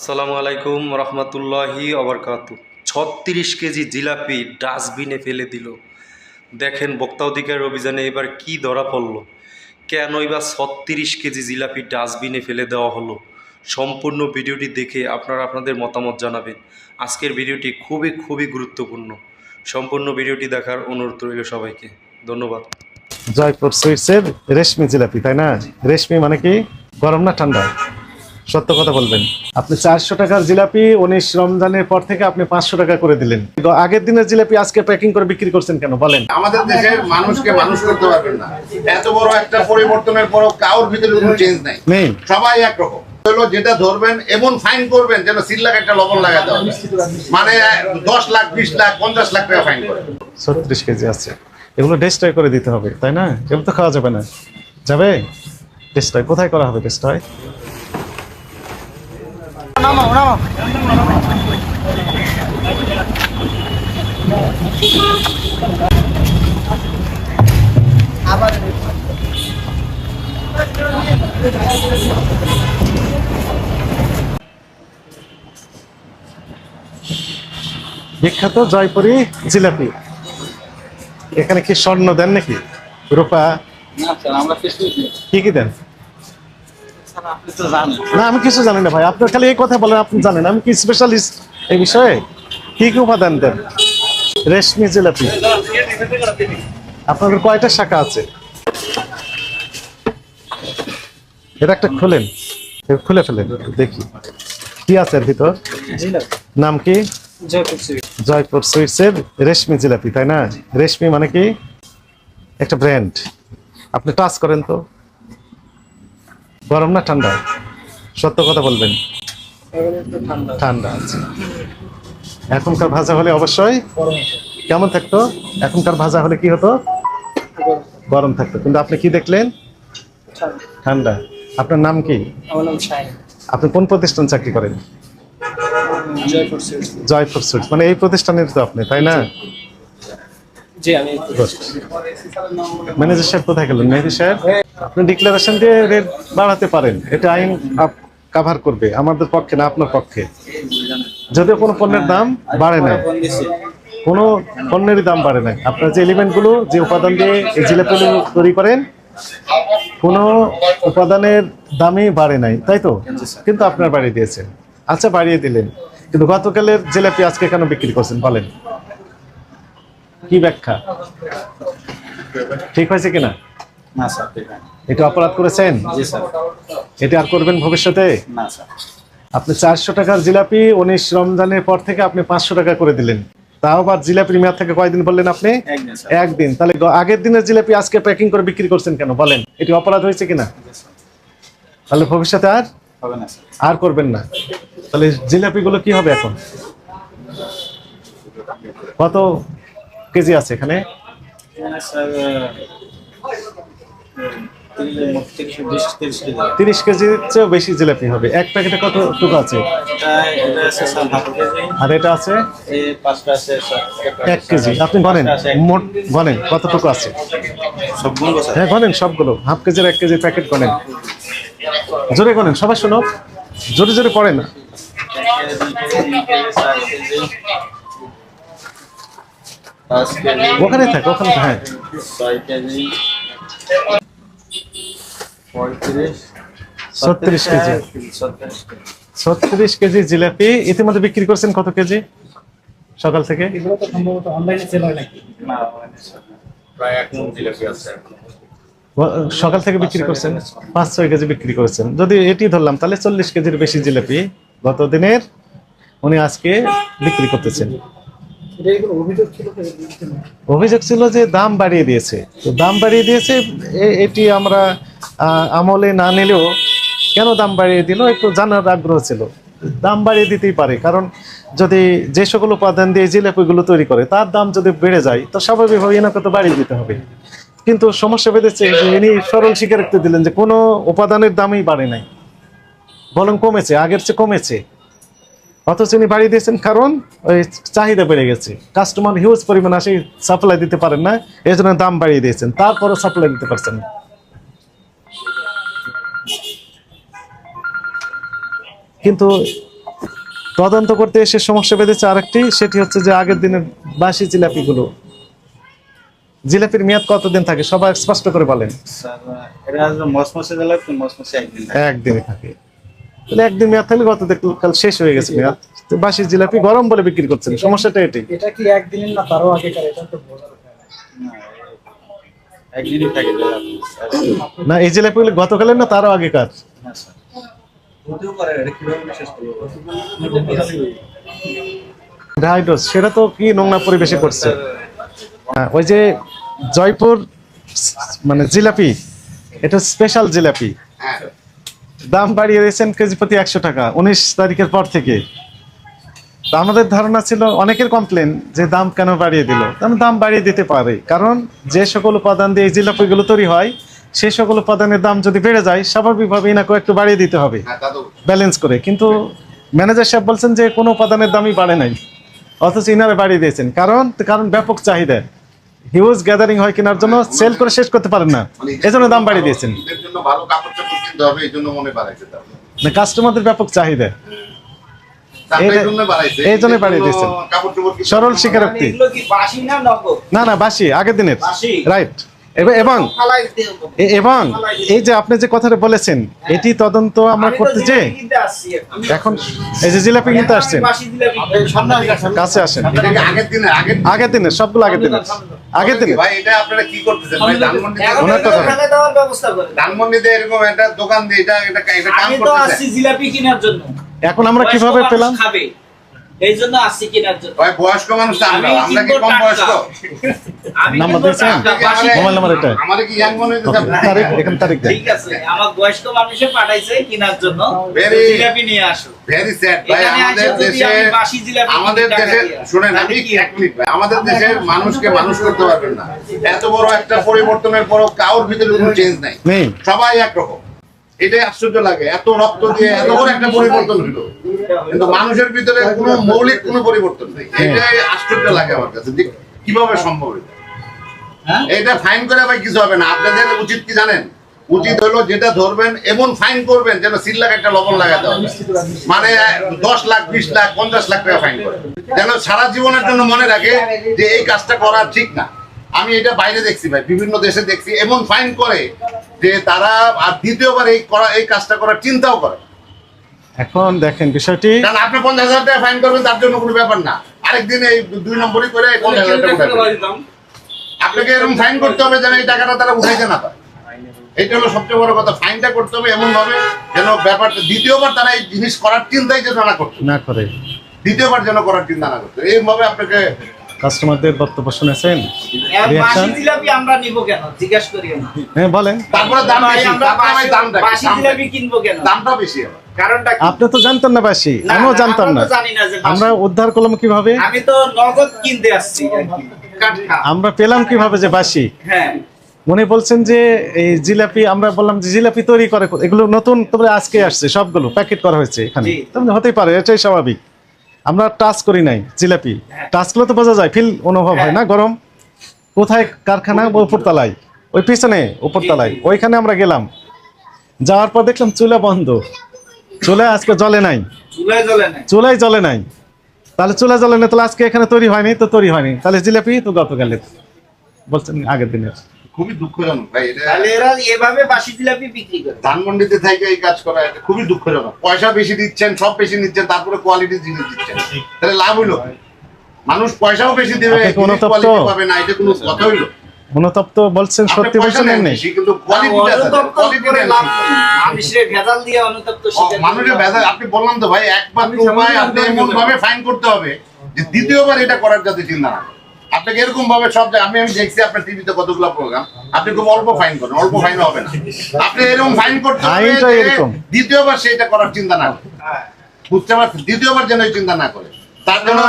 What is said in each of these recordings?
আসসালামু আলাইকুম রহমতুল্লাহি অবরকাতু। ছত্রিশ কেজি জিলাপি ডাস্টবিনে ফেলে দিল। দেখেন বক্তা অধিকার অভিযানে এবার কি ধরা পড়ল। কেনই বা ছত্রিশ কেজি জিলাপি ডাস্টবিনে ফেলে দেওয়া হলো? সম্পূর্ণ ভিডিওটি দেখে আপনারা আপনাদের মতামত জানাবেন। আজকের ভিডিওটি খুবই খুবই গুরুত্বপূর্ণ। সম্পূর্ণ ভিডিওটি দেখার অনুরোধ রইল সবাইকে। ধন্যবাদ। জয়পুর সুইটসের রেশমি জিলাপি, তাই না? রেশমি মানে কি? গরম না ঠান্ডা? সত্য কথা বলবেন। আপনি চারশো টাকার জিলাপি উনিশ রমজানের পর থেকে আপনি পাঁচশো টাকা করে দিলেন। কিন্তু আগের দিনের জিলাপি আজকে প্যাকিং করে বিক্রি করছেন কেন? বলেন। আমাদের দেশের মানুষকে মানুষ করতে পারবেন না। এত বড় একটা পরিবর্তনের পরও কারোর ভিতরে কোনো চেঞ্জ নাই। নেই। সবাই একরকম। হলো যেটা ধরবেন এমন ফাইন করবেন যেন তিন লাখ একটা লবণ লাগাতে হবে মানে দশ লাখ বিশ লাখ পঞ্চাশ লাখ টাকা ফাইন করে ছত্রিশ কেজি আছে। এগুলো ডেস্ট্রয় করে দিতে হবে তাই না? এগুলো তো খাওয়া যাবে না। যাবে? ডেস্ট্রয় কোথায় করা হবে ডেস্ট্রয় বিখ্যাত জয়পুরি জিলাপি। এখানে কি স্বর্ণ দেন নাকি? রূপা না স্যার আমরা কিছু কি কি দেন? না আমি কিছু জানি না ভাই। আপনার খালি এই কথা বলেন আপনি জানেন। আমি কি স্পেশালিস্ট এই বিষয়ে? কি কি উপাদান দেন? রেশমি জিলাপি। আপনাদের কয়টা শাখা আছে? এটা একটা খুলেন। খুলে ফেলেন দেখি। কি আছে এর ভিতর? নাম কি? জয়পুর সুইট জয়পুর সুইটসের রেশমি জিলাপি তাই না? রেশমি মানে কি? একটা ব্র্যান্ড। আপনি টাচ করেন তো। গরম না ঠান্ডা? সত্য কথা বলবেন। ঠান্ডা। ঠান্ডা আছে এখনকার ভাজা হলে অবশ্যই কেমন থাকতো? এখনকার ভাজা হলে কি হতো? গরম থাকতো। কিন্তু আপনি কি দেখলেন? ঠান্ডা। আপনার নাম কি? আপনি কোন প্রতিষ্ঠান চাকরি করেন? জয়পুর সুইট জয়পুর সুইটস মানে এই প্রতিষ্ঠানের তো আপনি তাই না? জি আমি ম্যানেজার সাহেব কোথায় গেলেন? মেহেদি সাহেব? আপনি ডিক্লারেশন দিয়ে রেট বাড়াতে পারেন। এটা আইন কাভার করবে, আমাদের পক্ষে না, আপনার পক্ষে। যদিও কোনো পণ্যের দাম বাড়ে দিছি কোনো পণ্যেরই দাম বাড়ে নাই। আপনার যে এলিমেন্টগুলো যে উপাদান দিয়ে এই জিলাপিগুলো তৈরি করেন, কোনো উপাদানের দামই বাড়ে নাই, তাই তো? কিন্তু আপনার বাড়িয়ে দিয়েছেন। আচ্ছা বাড়িয়ে দিলেন। কিন্তু গতকালের জিলাপি আজকে কেন বিক্রি করছেন, বলেন? কি ব্যাখ্যা? ঠিক হয়েছে কিনা? না স্যার এটা অপরাধ করেছেন? জি স্যার। এটা আর করবেন ভবিষ্যতে? না স্যার। আপনি চারশো টাকার জিলাপি উনিশ রমজানের পর থেকে আপনি পাঁচশো টাকা করে দিলেন। তাও আবার জিলাপির মেয়াদ থেকে কয়দিন বললেন আপনি? একদিন। তাহলে আগের দিনের জিলাপি আজকে প্যাকিং করে বিক্রি করছেন কেন? বলেন। এটি অপরাধ হয়েছে কিনা? তাহলে ভবিষ্যতে আর? আর করবেন না। তাহলে জিলাপিগুলো কি হবে এখন? কত কেজি আছে এখানে? তিরিশ কেজির চেয়েও বেশি জিলাপি হবে। এক প্যাকেটে কত টুকু আছে? আর এটা আছে? এক কেজি। আপনি এক মোট গনেন কতটুকু আছে? হ্যাঁ গনেন সবগুলো। হাফ কেজির, এক কেজি প্যাকেট গনেন জোরে গনেন সবাই শোনো। জোরে জোরে পড়ে না ওখানে থাক, ওখানে হ্যাঁ। ছত্রিশ কেজি। ছত্রিশ কেজি। জিলাপি। ইতিমধ্যে বিক্রি করছেন কত কেজি? সকাল থেকে? না স্যার, প্রায় এক মন জিলাপি আছে সকাল থেকে বিক্রি করছেন? পাঁচ ছয় কেজি বিক্রি করেছেন। যদি এটি ধরলাম তাহলে চল্লিশ কেজির বেশি জিলাপি গত দিনের উনি আজকে বিক্রি করতেছেন। অভিযোগ ছিল যে দাম বাড়িয়ে দিয়েছে। তো দাম বাড়িয়ে দিয়েছে এটি আমরা আমলে না নিলেও কেন দাম বাড়িয়ে দিল একটু জানার আগ্রহ ছিল। দাম বাড়িয়ে দিতেই পারে, কারণ যদি যে সকল উপাদান দিয়ে জিলাপিগুলো তৈরি করে, তার দাম যদি বেড়ে যায়, তো স্বাভাবিকভাবে এনাকে তো বাড়িয়ে দিতে হবে। কিন্তু সমস্যা বেঁধেছে ইনি সরল স্বীকারোক্তি দিলেন যে কোনো উপাদানের দামই বাড়ে নাই। বরং কমেছে, আগের চেয়ে কমেছে। অথচ উনি বাড়িয়ে দিয়েছেন কারণ ওই চাহিদা বেড়ে গেছে। কাস্টমার হিউজ পরিমাণ আসে সাপ্লাই দিতে পারেন না এই জন্য দাম বাড়িয়ে দিয়েছেন। তারপরও সাপ্লাই দিতে পারছেন না। কিন্তু তদন্ত করতে এসে সমস্যা বেঁধেছে আরেকটি সেটি হচ্ছে যে আগের দিনের বাসি জিলাপিগুলো। জিলাপির মেয়াদ কতদিন থাকে? সবাই স্পষ্ট করে বলেন। একদিন থাকে। তাহলে একদিন মেয়াদ থাকলে গত কাল শেষ হয়ে গেছে মেয়াদ। তো বাসি জিলাপি গরম বলে বিক্রি করছেন সমস্যাটা এটি এটা কি একদিনের না তারও আগেকার এটা তো। না, জিলাপি। এই জিলাপিগুলো গতকালের না তারও আগেকার? স্যার। সেটা তো কি নোংরা পরিবেশে করছে হ্যাঁ, ওই যে জয়পুর মানে জিলাপি এটা স্পেশাল জিলাপি। হ্যাঁ। দাম বাড়িয়ে দিয়েছেন কেজি প্রতি একশো টাকা উনিশ তারিখের পর থেকে। তো আমাদের ধারণা ছিল অনেকের কমপ্লেন যে দাম কেন বাড়িয়ে দিল। দাম বাড়িয়ে দিতে পারে। কারণ যে সকল উপাদান দিয়ে এই জিলাপিগুলো তৈরি হয় সেই সকল উপাদানের দাম যদি বেড়ে যায় স্বাভাবিকভাবে ইনাকে একটু বাড়িয়ে দিতে হবে। হ্যাঁ ব্যালেন্স করে। কিন্তু ম্যানেজার সাহেব বলছেন যে কোনো উপাদানের দামই বাড়ে নাই। অথচ ইনারে বাড়িয়ে দিয়েছেন। কারণ কারণ ব্যাপক চাহিদা। হিউজ গ্যাদারিং হয় কেনার জন্য সেল করে শেষ করতে পারেন না। এজন্য এই জন্য দাম বাড়িয়ে দিয়েছেন। মনে মানে কাস্টমারদের ব্যাপক চাহিদা। এই- জন্য বাড়িয়ে দিয়েছেন। সরল। স্বীকারোক্তি। এগুলো কি বাসি না না না বাসি আগের দিনের। রাইট এবং এবং এই যে আপনি যে কথাটা বলেছেন এটি তদন্ত আমরা করতে যে এখন। এই যে জিলাপি কিনতে আসছেন। কাছে আসেন। আগের দিনে দিনের সবগুলো আগের দিনের আগের দিনের ভাই এটা আপনারা কি করতেছেন? ভাই ধানমন্ডিতে এখন কথা। ব্যবস্থা করে ধানমন্ডিতে এরকম একটা দোকান দিয়ে এটা এটা এটা কাম আমি তো আসছি জিলাপি কেনার জন্য। এখন আমরা কীভাবে পেলাম? খাবে। এই জন্য আসছি কেনার জন্য। ভাই বয়স্ক মানুষ আমরা। আমরা কি কম বয়স্ক? নাম্বার দিয়েছেন? টাটকা, বাসি আমারে- মোবাইল নাম্বার এটা। আমারে কি ইয়াং মনে তারিখ এখানে তারিখ ঠিক আছে আমার বয়স্ক মানুষে পাঠাইছে কেনার জন্য। জিলাপি নিয়ে আসো। ভেরি স্যাড ভাই। আমাদের দেশে আমাদের দেশে শুনেন আমি এক মিনিট ভাই। আমাদের দেশের মানুষকে মানুষ করতে পারবেন না। এত বড় একটা পরিবর্তনের পরও কারোর ভিতরে কোনো চেঞ্জ নাই। সবাই একরকম। এটাই আশ্চর্য লাগে। এত রক্ত দিয়ে এত বড় একটা পরিবর্তন হলো। কিন্তু মানুষের ভিতরে কোনো মৌলিক কোনো পরিবর্তন নেই। এটাই আশ্চর্য লাগে আমার কাছে। কীভাবে সম্ভব এটা? হ্যাঁ? এটা ফাইন করে ভাই কিছু হবে না। আপনাদের উচিত কি জানেন? উচিত হলো যেটা ধরবেন এমন ফাইন করবেন যেন সিল লাখ একটা লবণ লাগাতে হবে। মানে দশ লাখ বিশ লাখ পঞ্চাশ লাখ টাকা ফাইন করে। যেন সারা জীবনের জন্য মনে রাখে যে এই কাজটা করা ঠিক না। আমি এটা বাইরে দেখছি ভাই বিভিন্ন দেশে দেখছি এমন ফাইন করে যে তারা আর দ্বিতীয়বার এই করা এই কাজটা করার চিন্তাও করে। এখন দেখেন বিষয়টি কারণ আপনি পঞ্চাশ হাজার টাকা ফাইন করবেন তার জন্য কোনো ব্যাপার না। আরেকদিন এই দুই নম্বরই করে পঞ্চাশ হাজার টাকা। আপনাকে এরকম ফাইন করতে হবে যেন এই টাকাটা তারা উঠাইতে না পারে। এটা হলো সবচেয়ে বড় কথা। ফাইনটা করতে হবে এমন ভাবে যেন ব্যাপারটা দ্বিতীয়বার তারা এই জিনিস করার চিন্তাই যেন না করতো না করে। দ্বিতীয়বার যেন করার চিন্তা না করতো এইভাবে আপনাকে কাস্টমারদের বক্তব্য শুনেছেন? আর জিলাপি আমরা নিব কেন? জিজ্ঞেস করি হ্যাঁ বলেন। তারপরে দাম বেশি। আমরা তারপরে ভাই বাসি- দামটা জিলাপি কিনবো কেন? দামটা বেশি আবার। কারণটা কি? আপনি তো জানতেন না বাসি। আমিও জানতাম না। আমরা উদ্ধার করলাম কীভাবে? আমি তো নগদ কিনতে আসছি। আর কি। আমরা পেলাম কীভাবে যে বাসি? হ্যাঁ। উনি বলছেন যে এই জিলাপি আমরা বললাম যে জিলাপি তৈরি করে এগুলো নতুন তবে আজকে আসছে সবগুলো প্যাকেট করা হয়েছে এখানে। তবে হতেই পারে এটাই স্বাভাবিক। আমরা টাচ করি নাই জিলাপি। হ্যাঁ। টাচ করলে তো বোঝা যায় ফিল অনুভব হয় না গরম। কোথায় কারখানা? উপরতলায়। ওই পিছনে উপরতলায়। ওইখানে আমরা গেলাম। যাওয়ার পর দেখলাম চুলা বন্ধ। চুলা আজকে জলে নাই। চুলাই জ্বলে নাই। তাহলে চলে জ্বলে না তাহলে আজকে এখানে তৈরি হয়নি তো তৈরি হয়নি। তাহলে জিলাপি তো গতকালে। বলছেন আগের দিনের। খুবই দুঃখজনক ভাই তাহলে এরা এভাবে বাসি জিলাপি বিক্রি করে। ধানমন্ডিতে থেকে এই কাজ করা এটা খুবই দুঃখজনক। পয়সা বেশি দিচ্ছেন সব বেশি নিচ্ছেন তারপরে কোয়ালিটি জিনিস দিচ্ছেন। তাহলে লাভ হইল? মানুষ পয়সাও বেশি দেবে পাবে না এটা কোনো কথা হইল অনুতপ্ত বলছেন সত্যি বলছেন এমনি কিন্তু কোয়ালিটিটা অনুতপ্ত লাভ নেই। মানুষের ভেজাল দিয়ে অনুতপ্ত শিকার মানুষের ভেজাল আপনি বললাম তো ভাই একমাত্র উপায় আপনি এমন ভাবে ফাইন করতে হবে যে দ্বিতীয়বার এটা করার যাতে চিন্তা না আপনাকে এরকম ভাবে সব আমি আমি দেখছি আপনার টিভিতে কতগুলো প্রোগ্রাম আপনি খুব অল্প ফাইন করেন অল্প ফাইন হবে না। আপনি এরকম ফাইন করতে হবে। দ্বিতীয়বার সেটা করার চিন্তা না করে। বুঝতে পারছেন? দ্বিতীয়বার যেন চিন্তা না করে। তার জন্য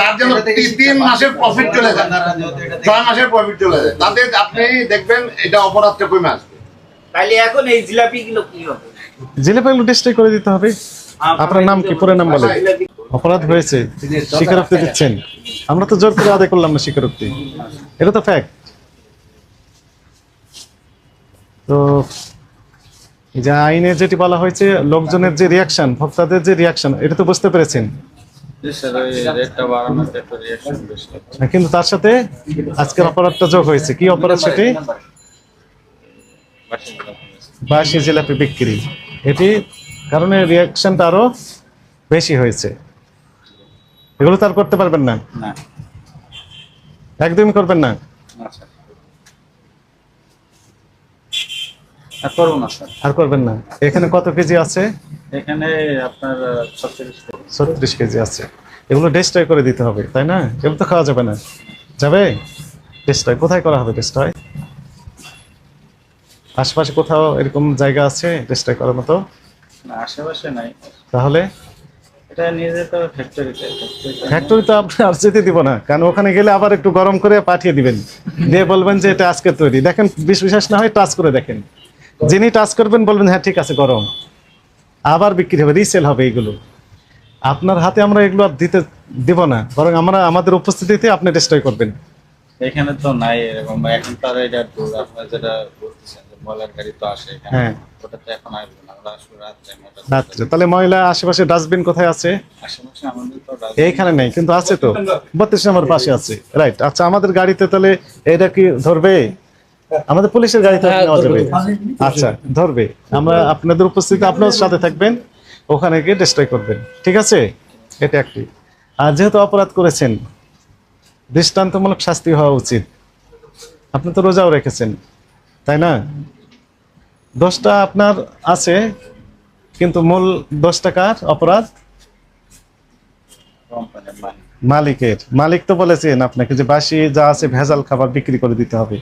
তার জন্য তিন মাসের প্রফিট চলে যায়। ছয় মাসের প্রফিট চলে যায়। তাতে আপনি দেখবেন এটা অপরাধটা কমে আসবে। তাহলে এখন এই জিলাপি গুলো কি হবে? জিলাপিগুলো ডিস্ট্রিক্ট করে দিতে হবে। আপনার নাম কি? পুরো নাম বলেন। অপরাধ হয়েছে। স্বীকারোক্তি দিচ্ছেন। আমরা তো জোর করে আদায় করলাম না স্বীকারোক্তি। এটা তো ফ্যাক্ট তো এই যে আইনে যেটি বলা হয়েছে লোকজনের যে রিয়াকশন ভক্তাদের যে রিয়াকশন এটা তো বুঝতে পেরেছেন। কিন্তু তার সাথে আজকের অপরাধটা যোগ হয়েছে। কি অপরাধ সেটি? বাসি জিলাপি বিক্রি। এটি কারণে রিয়াকশনটা আরও বেশি হয়েছে। এগুলো তো আর করতে পারবেন না? না। একদমই করবেন না না স্যার আর করব না স্যার। আর করবেন না। এখানে কত কেজি আছে? এখানে আপনার ছত্রিশ কেজি। আছে। এগুলো ডেস্ট্রয় করে দিতে হবে তাই না? এগুলো তো খাওয়া যাবে না। যাবে? ডেস্ট্রয় কোথায় করা হবে ডেস্ট্রয় আশেপাশে কোথাও এরকম জায়গা আছে ডেস্ট্রয় করার মতো? না আশেপাশে নাই। তাহলে? এটা নিয়ে যেতে হবে ফ্যাক্টরিতে। ফ্যাক্টরি তো আপনি আর যেতে দিব না। কারণ ওখানে গেলে আবার একটু গরম করে পাঠিয়ে দিবেন। দিয়ে বলবেন যে এটা আজকে তৈরি। দেখেন বিশ বিশ্বাস না হয় টাচ করে দেখেন। যিনি টাচ করবেন বলবেন হ্যাঁ ঠিক আছে গরম। আবার বিক্রি হবে রিসেল হবে এগুলো। আপনার হাতে আমরা এগুলো আর দিতে দিব না বরং আমরা আমাদের উপস্থিতিতে আপনি ডিস্ট্রয় করবেন। এখানে তো নাই এরকম এখন তো আর এটা আপনার যেটা বলতেছেন যে ময়লার গাড়ি তো আসে হ্যাঁ। ওটা তো এখন আসবে না আসবে রাত্রে রাত্রে। তাহলে ময়লা আশেপাশে ডাস্টবিন কোথায় আছে? আশেপাশে আমাদের তো এইখানে নেই কিন্তু আছে তো। বত্রিশ নম্বর। পাশে আছে। রাইট আচ্ছা আমাদের গাড়িতে তাহলে এটা কি ধরবে? আমাদের পুলিশের গাড়িতে নেওয়া যাবে। আচ্ছা ধরবে। আমরা আপনাদের উপস্থিতি আপনার সাথে থাকবেন ওখানে গিয়ে ডিস্ট্রয় করবেন। ঠিক আছে? এটা একটি। আর যেহেতু অপরাধ করেছেন দৃষ্টান্তমূলক শাস্তি হওয়া উচিত। আপনি তো রোজাও রেখেছেন তাই না? দোষটা আপনার আছে কিন্তু মূল দশ টাকার অপরাধ? মালিকের। মালিক তো বলেছেন আপনাকে যে বাসি যা আছে ভেজাল খাবার বিক্রি করে দিতে হবে।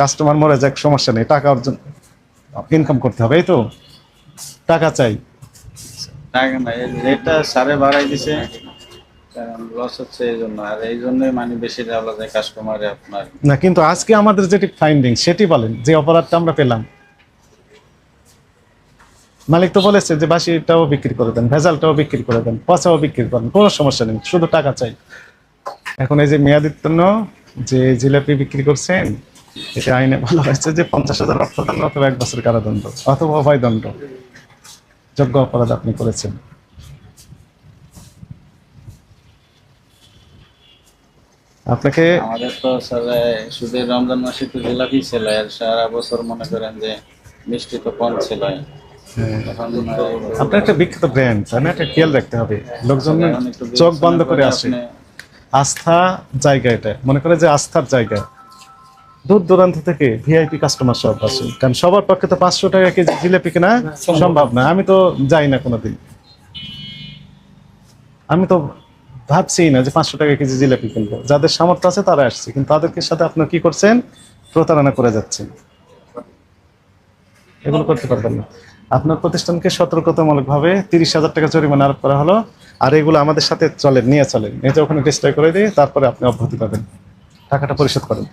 কাস্টমার মরে যাক সমস্যা নেই টাকা অর্জন ইনকাম করতে হবে এই তো? টাকা চাই। টাকা না রেটটা সারে বাড়াই দিছে লস হচ্ছে এই জন্য আর এই জন্যই মানে বেশি দেওয়া যায় কাস্টমারে আপনার। না কিন্তু আজকে আমাদের যেটি ফাইন্ডিং সেটি বলেন যে অপরাধটা আমরা পেলাম। মালিক তো বলেছে যে বাসিটাও বিক্রি করে দেন ভেজালটাও বিক্রি করে দেন পচাও বিক্রি করেন কোনো সমস্যা নেই শুধু টাকা চাই। এখন এই যে মেয়াদিত্তন্য যে জিলাপি বিক্রি করছেন এটা আইনে বলা হয়েছে যে পঞ্চাশ হাজার অর্থদণ্ড অথবা এক বছর কারাদণ্ড অথবা অভয়দণ্ড যোগ্য অপরাধ আপনি করেছেন। আপনাকে আমাদের তো স্যার শুধু রমজান মাসে তো জিলাপি ছিল আর সারা বছর মনে করেন যে মিষ্টি তো কম ছিল। আপনার একটা বিখ্যাত ব্র্যান্ড তাই না একটা খেয়াল রাখতে হবে। লোকজন চোখ বন্ধ করে আসে। আস্থা জায়গা এটা। মনে করে যে আস্থার জায়গা। দূর দূরান্ত থেকে ভিআইপি কাস্টমার সব আসে। কারণ সবার পক্ষে তো পাঁচশো টাকা কেজি জিলেপি কেনা সম্ভব। না। আমি তো যাই না কোনোদিন। আমি তো ভাবছি না যে পাঁচশো টাকা কেজি জিলেপি কিনবো। যাদের সামর্থ্য আছে তারা আসছে। কিন্তু তাদেরকে সাথে আপনার কি করছেন? প্রতারণা করে যাচ্ছেন। এগুলো করতে পারবেন না। আপনার প্রতিষ্ঠানকে সতর্কতামূলকভাবে তিরিশ হাজার টাকা জরিমানা আরোপ করা হলো। আর এগুলো আমাদের সাথে চলেন নিয়ে চলেন। এই যে ওখানে ডিস্ট্রয় করে দিয়ে তারপরে আপনি অব্যাহতি পাবেন। টাকাটা পরিশোধ করেন।